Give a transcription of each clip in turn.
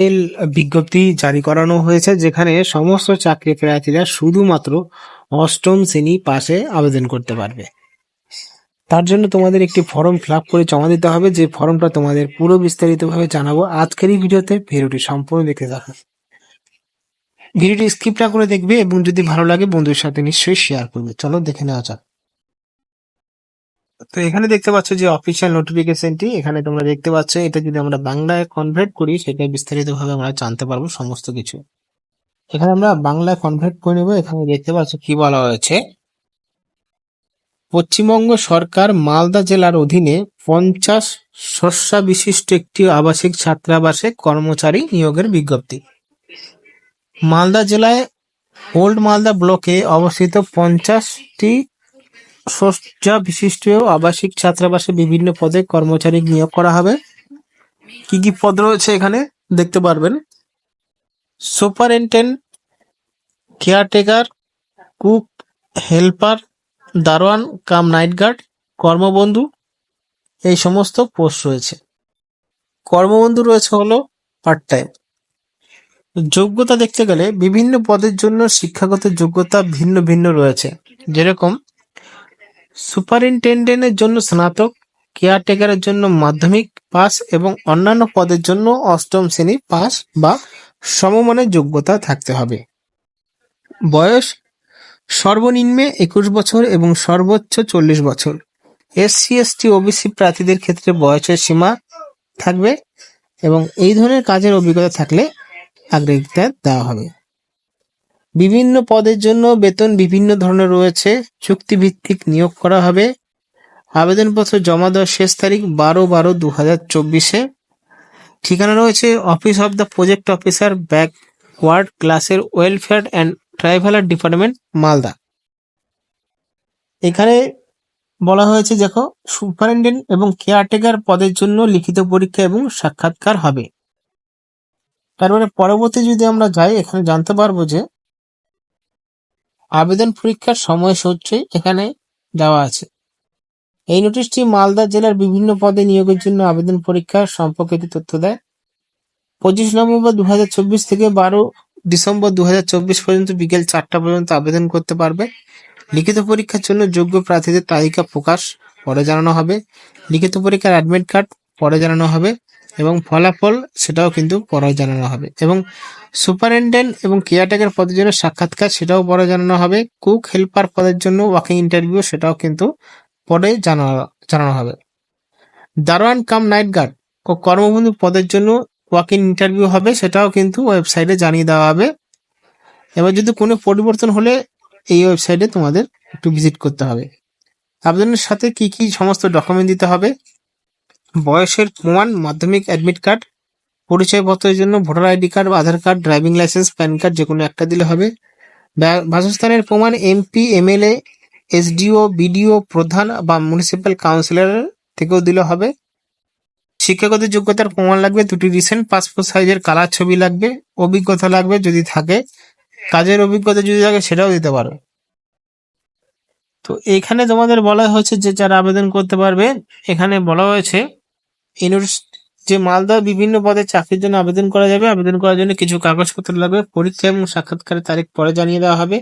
এল বিজ্ঞপ্তি জারি করানো হয়েছে, যেখানে সমস্ত চাকরি প্রার্থীরা শুধুমাত্র অষ্টম শ্রেণি পাশে আবেদন করতে পারবে। তার জন্য তোমাদের একটি ফর্ম ফিল করে জমা দিতে হবে। যে ফর্মটা তোমাদের পুরো বিস্তারিতভাবে জানাব। আজকের এই ভিডিওতে ভিডিওটি সম্পূর্ণ দেখতে থাকো। ভিডিওটি স্কিপ না করে দেখবে এবং যদি ভালো লাগে বন্ধুর সাথে নিশ্চয়ই শেয়ার করবে। চলো দেখে নেওয়া যাক। তো এখানে দেখতে পাচ্ছ যে অফিসিয়াল নোটিফিকেশনটি এখানে তোমরা দেখতে পাচ্ছ, এটা যদি আমরা বাংলায় কনভার্ট করি, সেটা বিস্তারিতভাবে আমরা জানতে পারব সমস্ত কিছু। এখানে আমরা বাংলায় কনভার্ট করে নেব, এখানে দেখতে পাচ্ছ কি বলা হয়েছে। পশ্চিমবঙ্গ সরকার মালদা জেলার অধীনে পঞ্চাশ শস্যা বিশিষ্ট একটি আবাসিক ছাত্রাবাসে কর্মচারী নিয়োগের বিজ্ঞপ্তি। মালদা জেলায় ওল্ড মালদা ব্লকে অবস্থিত পঞ্চাশটি শয্যা বিশিষ্ট আবাসিক ছাত্রাবাসে বিভিন্ন পদে কর্মচারী নিয়োগ করা হবে। কি কি পদ রয়েছে এখানে দেখতে পারবেন? সুপারিনটেন্ডেন্ট কেয়ারটেকার, কুক, হেল্পার, দারোয়ান, কাম নাইট গার্ড, কর্মবন্ধু, এই সমস্ত পোস্ট রয়েছে। কর্মবন্ধু রয়েছে হলো পার্ট টাইম। যোগ্যতা দেখতে গেলে বিভিন্ন পদের জন্য শিক্ষাগত যোগ্যতা ভিন্ন ভিন্ন রয়েছে। যেরকম সুপারিনটেন্ডেন্টের জন্য স্নাতক, কেয়ারটেকারের জন্য মাধ্যমিক পাস এবং অন্যান্য পদের জন্য অষ্টম শ্রেণি পাস বা সমমানের যোগ্যতা থাকতে হবে। বয়স সর্বনিম্নে একুশ বছর এবং সর্বোচ্চ চল্লিশ বছর। এসসি, এসটি, ওবিসি প্রার্থীদের ক্ষেত্রে বয়সের সীমা থাকবে এবং এই ধরনের কাজের অভিজ্ঞতা থাকলে অগ্রাধিকার দেওয়া হবে। বিভিন্ন পদের জন্য বেতন বিভিন্ন ধরনের রয়েছে। চুক্তিভিত্তিক নিয়োগ করা হবে। আবেদনপত্র জমা দেওয়ার শেষ তারিখ বারো বারো দু হাজার চব্বিশে। ঠিকানা রয়েছে office of the project officer backward ক্লাসের welfare and tribal department, Malda. এখানে বলা হয়েছে, দেখো সুপারিনটেন্ডেন্ট এবং কেয়ারটেকার পদের জন্য লিখিত পরীক্ষা এবং সাক্ষাৎকার হবে। তারপরে পরবর্তী যদি আমরা যাই, এখানে জানতে পারব যে আবেদন পরীক্ষার সময়সূচি এখানে দেওয়া আছে। এই নোটিশটি মালদা জেলার বিভিন্ন পদে নিয়োগের জন্য আবেদন পরীক্ষা সম্পর্কিত তথ্য দেয়। পঁচিশ নভেম্বর দু হাজার চব্বিশ থেকে বারো ডিসেম্বর দু হাজার চব্বিশ পর্যন্ত বিকেল চারটা পর্যন্ত আবেদন করতে পারবে। লিখিত পরীক্ষার জন্য যোগ্য প্রার্থীদের তালিকা প্রকাশ, পরে জানানো হবে। লিখিত পরীক্ষার অ্যাডমিট কার্ড, পরে জানানো হবে। এবং ফলাফল সেটাও কিন্তু পরে জানানো হবে। এবং সুপারিনটেন্ডেন্ট এবং কেয়ারটেকার পদের জন্য সাক্ষাৎকার সেটাও পরে জানানো হবে। কুক হেল্পার পদের জন্য ওয়াকিং ইন্টারভিউ সেটাও কিন্তু পরে জানানো জানানো হবে। দারোয়ান কাম নাইট গার্ড ও কর্মবন্ধু পদের জন্য ওয়াকিং ইন্টারভিউ হবে সেটাও কিন্তু ওয়েবসাইটে জানিয়ে দেওয়া হবে। এবার যদি কোনো পরিবর্তন হলে এই ওয়েবসাইটে তোমাদের একটু ভিজিট করতে হবে। আবেদনের সাথে কি কি সমস্ত ডকুমেন্ট দিতে হবে? বয়সের প্রমাণ, মাধ্যমিক অ্যাডমিট কার্ড পরিচয়পত্রের জন্য voter ID card Aadhaar card driving licence PAN card যে কোনো একটা দিলে হবে। বাসস্থানের প্রমাণ এমপি এমএলএ এসডিও বিডিও প্রধান বা মিউনিসিপ্যাল কাউন্সিলর থেকেও দিলে হবে। শিক্ষাগত যোগ্যতার প্রমাণ লাগবে, দুটি রিসেন্ট পাসপোর্ট সাইজের কালার ছবি লাগবে, অভিজ্ঞতা লাগবে যদি থাকে, কাজের অভিজ্ঞতা যদি থাকে সেটাও দিতে পারো। তো এখানে তোমাদের বলা হয়েছে যে যারা আবেদন করতে পারবে, এখানে বলা হয়েছে যে মালদা বিভিন্ন পদে চাকরির জন্য আবেদন করা যাবে, আবেদন করার জন্য কিছু কাগজপত্র লাগবে। পরীক্ষা এবং সাক্ষাৎকারের তারিখ পরে জানিয়ে দেওয়া হবে।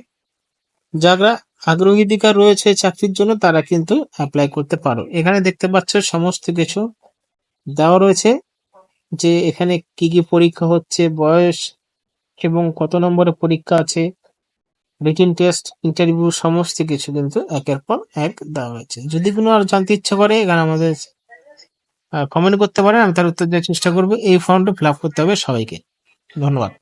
যারা আগ্রহী আগ্রহীদিকার রয়েছে চাকরির জন্য, তারা কিন্তু অ্যাপ্লাই করতে পারো। এখানে দেখতে পাচ্ছ সমস্ত কিছু দেওয়া রয়েছে, যে এখানে কি কি পরীক্ষা হচ্ছে, বয়স এবং কত নম্বরের পরীক্ষা আছে রিটেন টেস্ট ইন্টারভিউ সমস্ত কিছু কিন্তু একের পর এক দেওয়া হয়েছে। যদি কোনো আর জানতে ইচ্ছা করে, এখানে আমাদের কমেন্ট করতে পারেন, আমি তার উত্তর দেওয়ার চেষ্টা করব। এই ফর্মটা ফিল করতে হবে সবাইকে। ধন্যবাদ।